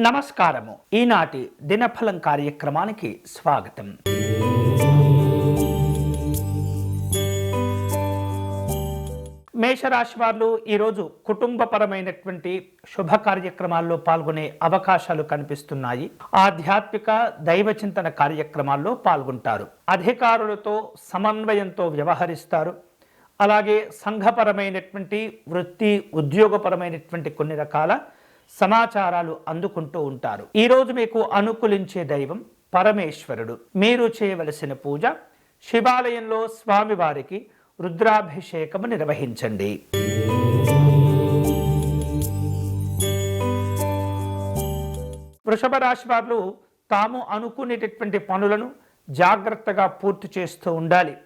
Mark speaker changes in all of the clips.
Speaker 1: నమస్కారము. ఈనాటి దినఫలం కార్యక్రమానికి స్వాగతం. మేషరాశి వారు ఈరోజు కుటుంబపరమైనటువంటి శుభ కార్యక్రమాల్లో పాల్గొనే అవకాశాలు కనిపిస్తున్నాయి. ఆధ్యాత్మిక దైవ చింతన కార్యక్రమాల్లో పాల్గొంటారు. అధికారులతో సమన్వయంతో వ్యవహరిస్తారు. అలాగే సంఘపరమైనటువంటి వృత్తి ఉద్యోగపరమైనటువంటి కొన్ని రకాల సమాచారాలు అందుకుంటూ ఉంటారు. ఈరోజు మీకు అనుకూలించే దైవం పరమేశ్వరుడు. మీరు చేయవలసిన పూజ శివాలయంలో స్వామివారికి రుద్రాభిషేకము నిర్వహించండి. వృషభ రాశి వారు తాము అనుకునేటటువంటి పనులను జాగ్రత్తగా పూర్తి చేస్తూ ఉండాలి.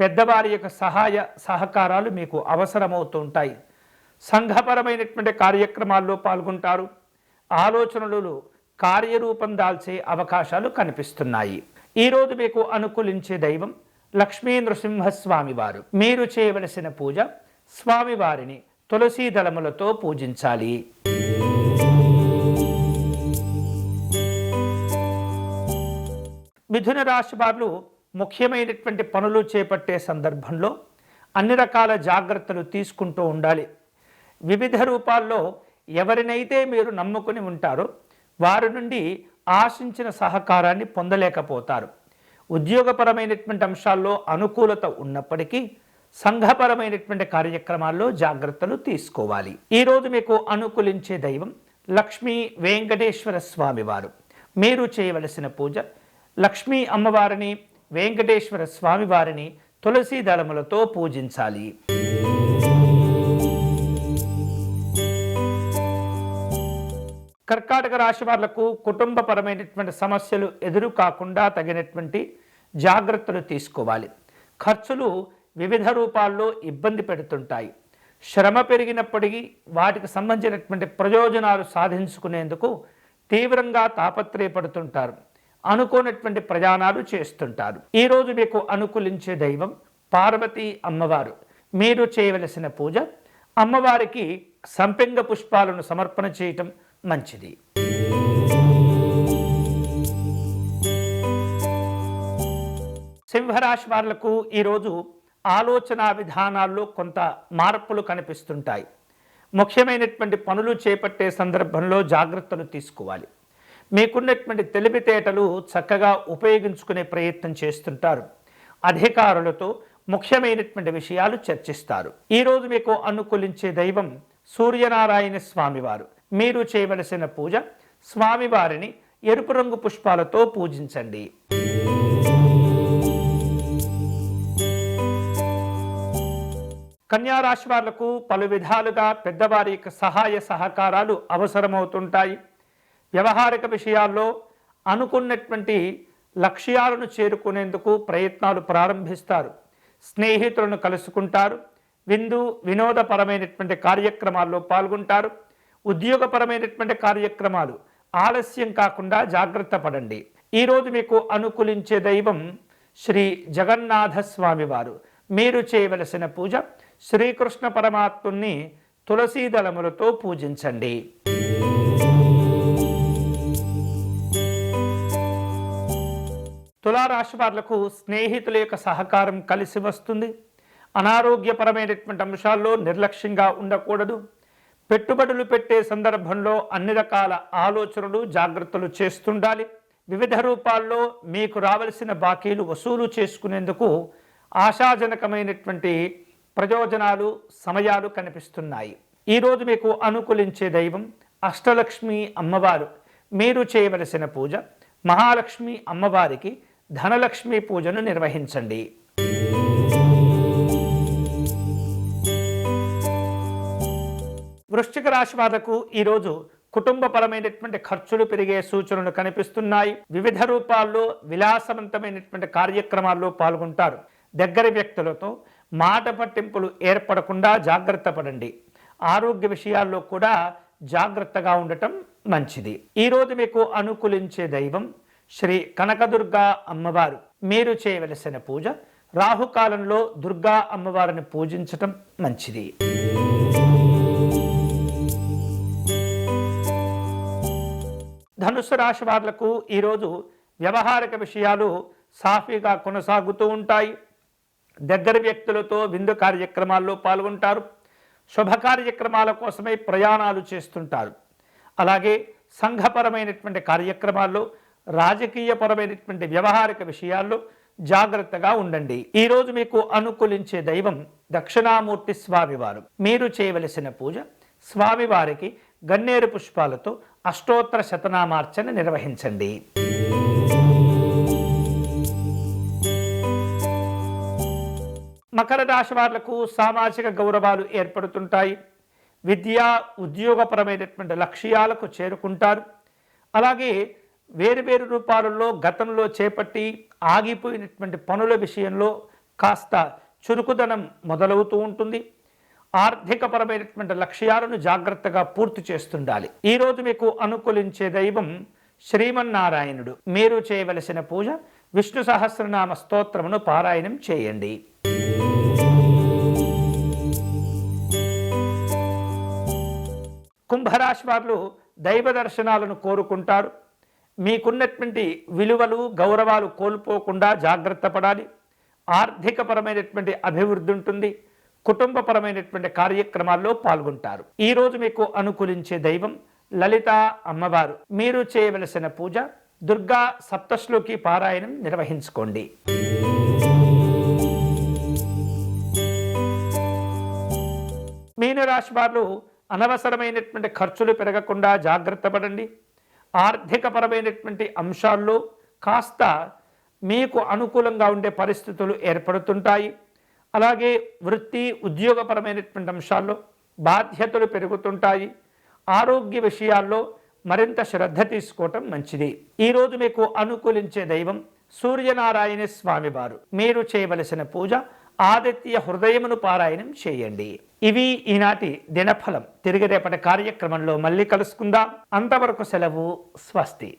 Speaker 1: పెద్దవారి యొక్క సహాయ సహకారాలు మీకు అవసరమవుతూ ఉంటాయి. సంఘపరమైనటువంటి కార్యక్రమాల్లో పాల్గొంటారు. ఆలోచనలు కార్యరూపం దాల్చే అవకాశాలు కనిపిస్తున్నాయి. ఈరోజు మీకు అనుకూలించే దైవం లక్ష్మీ నృసింహస్వామి వారు. మీరు చేయవలసిన పూజ స్వామివారిని తులసీ దళములతో పూజించాలి. మిథున రాశి వారు ముఖ్యమైనటువంటి పనులు చేపట్టే సందర్భంలో అన్ని రకాల జాగ్రత్తలు తీసుకుంటూ ఉండాలి. వివిధ రూపాల్లో ఎవరినైతే మీరు నమ్ముకుని ఉంటారో వారి నుండి ఆశించిన సహకారాన్ని పొందలేకపోతారు. ఉద్యోగపరమైనటువంటి అంశాల్లో అనుకూలత ఉన్నప్పటికీ సంఘపరమైనటువంటి కార్యక్రమాల్లో జాగ్రత్తలు తీసుకోవాలి. ఈరోజు మీకు అనుకూలించే దైవం లక్ష్మీ వెంకటేశ్వర స్వామి వారు మీరు చేయవలసిన పూజ లక్ష్మీ అమ్మవారిని వెంకటేశ్వర స్వామివారిని తులసీ దళములతో పూజించాలి. కర్కాటక రాశి వాళ్ళకు కుటుంబపరమైనటువంటి సమస్యలు ఎదురు కాకుండా తగినటువంటి జాగ్రత్తలు తీసుకోవాలి. ఖర్చులు వివిధ రూపాల్లో ఇబ్బంది పెడుతుంటాయి. శ్రమ పెరిగినప్పటికీ వాటికి సంబంధించినటువంటి ప్రయోజనాలు సాధించుకునేందుకు తీవ్రంగా తాపత్రయపడుతుంటారు. అనుకోనటువంటి ప్రయాణాలు చేస్తుంటారు. ఈరోజు మీకు అనుకూలించే దైవం పార్వతీ అమ్మవారు. మీరు చేయవలసిన పూజ అమ్మవారికి సంపెంగ పుష్పాలను సమర్పణ చేయటం మంచిది. సింహరాశి వాళ్ళకు ఈరోజు ఆలోచన విధానాల్లో కొంత మార్పులు కనిపిస్తుంటాయి. ముఖ్యమైనటువంటి పనులు చేపట్టే సందర్భంలో జాగ్రత్తలు తీసుకోవాలి. మీకున్నటువంటి తెలివితేటలు చక్కగా ఉపయోగించుకునే ప్రయత్నం చేస్తుంటారు. అధికారులతో ముఖ్యమైనటువంటి విషయాలు చర్చిస్తారు. ఈరోజు మీకు అనుకూలించే దైవం సూర్యనారాయణ స్వామివారు. మీరు చేయవలసిన పూజ స్వామివారిని ఎరుపు రంగు పుష్పాలతో పూజించండి. కన్యారాశి వాళ్ళకు పలు విధాలుగా పెద్దవారి యొక్క సహాయ సహకారాలు అవసరమవుతుంటాయి. వ్యవహారిక విషయాల్లో అనుకున్నటువంటి లక్ష్యాలను చేరుకునేందుకు ప్రయత్నాలు ప్రారంభిస్తారు. స్నేహితులను కలుసుకుంటారు. విందు వినోదపరమైనటువంటి కార్యక్రమాల్లో పాల్గొంటారు. ఉద్యోగపరమైనటువంటి కార్యక్రమాలు. ఆలస్యం కాకుండా జాగ్రత్త పడండి. ఈరోజు మీకు అనుకూలించే దైవం శ్రీ జగన్నాథ వారు మీరు చేయవలసిన పూజ శ్రీకృష్ణ పరమాత్ముని తులసీ దళములతో పూజించండి. తులారాశి వారులకు స్నేహితుల యొక్క సహకారం కలిసి వస్తుంది. అనారోగ్యపరమైనటువంటి అంశాల్లో నిర్లక్ష్యంగా ఉండకూడదు. పెట్టుబడులు పెట్టే సందర్భంలో అన్ని రకాల ఆలోచనలు జాగ్రత్తలు చేస్తుండాలి. వివిధ రూపాల్లో మీకు రావలసిన బాకీలు వసూలు చేసుకునేందుకు ఆశాజనకమైనటువంటి ప్రయోజనాలు సమయాలు కనిపిస్తున్నాయి. ఈరోజు మీకు అనుకూలించే దైవం అష్టలక్ష్మి అమ్మవారు. మీరు చేయవలసిన పూజ మహాలక్ష్మి అమ్మవారికి ధనలక్ష్మి పూజను నిర్వహించండి. వృశ్చిక రాశి వాళ్ళకు ఈరోజు కుటుంబపరమైనటువంటి ఖర్చులు పెరిగే సూచనలు కనిపిస్తున్నాయి. వివిధ రూపాల్లో విలాసవంతమైనటువంటి కార్యక్రమాల్లో పాల్గొంటారు. దగ్గర వ్యక్తులతో మాట పట్టింపులు ఏర్పడకుండా జాగ్రత్త పడండి. ఆరోగ్య విషయాల్లో కూడా జాగ్రత్తగా ఉండటం మంచిది. ఈరోజు మీకు అనుకూలించే దైవం శ్రీ కనకదుర్గా అమ్మవారు. మీరు చేయవలసిన పూజ రాహుకాలంలో దుర్గా అమ్మవారిని పూజించటం మంచిది. ధనుసు రాశి వాళ్ళకు ఈరోజు వ్యవహారిక విషయాలు సాఫీగా కొనసాగుతూ ఉంటాయి. దగ్గర వ్యక్తులతో విందు కార్యక్రమాల్లో పాల్గొంటారు. శుభ కార్యక్రమాల కోసమై ప్రయాణాలు చేస్తుంటారు. అలాగే సంఘపరమైనటువంటి కార్యక్రమాల్లో రాజకీయపరమైనటువంటి వ్యవహారిక విషయాల్లో జాగ్రత్తగా ఉండండి. ఈరోజు మీకు అనుకూలించే దైవం దక్షిణామూర్తి స్వామివారు. మీరు చేయవలసిన పూజ స్వామివారికి గన్నేరు పుష్పాలతో అష్టోత్తర శతనామార్చన నిర్వహించండి. మకర రాశి వాళ్ళకు సామాజిక గౌరవాలు ఏర్పడుతుంటాయి. విద్యా ఉద్యోగపరమైనటువంటి లక్ష్యాలకు చేరుకుంటారు. అలాగే వేరు వేరు రూపాలలో గతంలో చేపట్టి ఆగిపోయినటువంటి పనుల విషయంలో కాస్త చురుకుదనం మొదలవుతూ ఉంటుంది. ఆర్థికపరమైనటువంటి లక్ష్యాలను జాగ్రత్తగా పూర్తి చేస్తుండాలి. ఈరోజు మీకు అనుకూలించే దైవం శ్రీమన్నారాయణుడు. మీరు చేయవలసిన పూజ విష్ణు సహస్రనామ స్తోత్రమును పారాయణం చేయండి. కుంభరాశి వారు దైవ దర్శనాలను కోరుకుంటారు. మీకున్నటువంటి విలువలు గౌరవాలు కోల్పోకుండా జాగ్రత్త పడాలి. ఆర్థికపరమైనటువంటి అభివృద్ధి ఉంటుంది. కుటుంబపరమైనటువంటి కార్యక్రమాల్లో పాల్గొంటారు. ఈరోజు మీకు అనుకూలించే దైవం లలిత అమ్మవారు. మీరు చేయవలసిన పూజ దుర్గా సప్తశ్లోకి పారాయణం నిర్వహించుకోండి. మీనరాశి వారు అనవసరమైనటువంటి ఖర్చులు పెరగకుండా జాగ్రత్త పడండి. ఆర్థికపరమైనటువంటి అంశాల్లో కాస్త మీకు అనుకూలంగా ఉండే పరిస్థితులు ఏర్పడుతుంటాయి. అలాగే వృత్తి ఉద్యోగపరమైనటువంటి అంశాల్లో బాధ్యతలు పెరుగుతుంటాయి. ఆరోగ్య విషయాల్లో మరింత శ్రద్ధ తీసుకోవటం మంచిది. ఈరోజు మీకు అనుకూలించే దైవం సూర్యనారాయణ స్వామివారు. మీరు చేయవలసిన పూజ ఆదిత్య హృదయమును పారాయణం చేయండి. ఇవి ఈనాటి దినఫలం. తిరిగి రేపటి కార్యక్రమంలో మళ్ళీ కలుసుకుందాం. అంతవరకు సెలవు స్వస్తి.